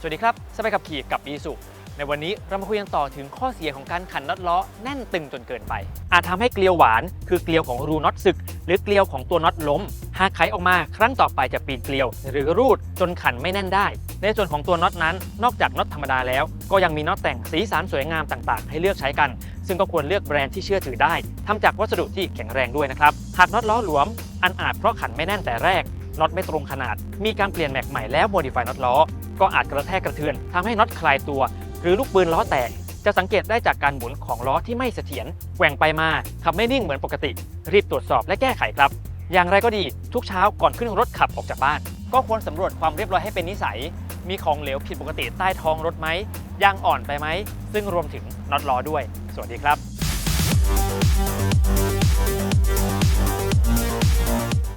สวัสดีครับสบายขับขี่กับอีสุในวันนี้เรามาคุยกันต่อถึงข้อเสียของการขันน็อตล้อแน่นตึงจนเกินไป อาจทำให้เกลียวหวาน คือเกลียวของรูน็อตสึก หรือเกลียวของตัวน็อตล้ม หากไขออกมาครั้งต่อไปจะปีนเกลียว หรือรูดจนขันไม่แน่นได้ ในส่วนของตัวน็อตนั้น นอกจากน็อตธรรมดาแล้ว ก็ยังมีน็อตแต่งสีสันสวยงามต่างๆ ให้เลือกใช้กัน ซึ่งก็ควรเลือกแบรนด์ที่เชื่อถือได้ทำจากวัสดุที่แข็งแรงด้วยนะครับหากน็อตล้อหลวม อันอาจเพราะขันไม่แน่นแต่แรกน็อตไม่ตรงขนาด มีการเปลี่ยนแม็กใหม่แล้วโมดิฟายน็อตล้อ ก็อาจกระแทกกระเทือนทำให้น็อตคลายตัว หรือลูกปืนล้อแตก จะสังเกตได้จากการหมุนของล้อที่ไม่เสถียรแกว่งไปมาขับไม่นิ่งเหมือนปกติ รีบตรวจสอบและแก้ไขครับ อย่างไรก็ดีทุกเช้าก่อนขึ้นรถขับออกจากบ้าน ก็ควรสำรวจความเรียบร้อยให้เป็นนิสัย มีของเหลวผิดปกติใต้ท้องรถไหมยางอ่อนไปไหมซึ่งรวมถึงน็อตล้อด้วย สวัสดีครับ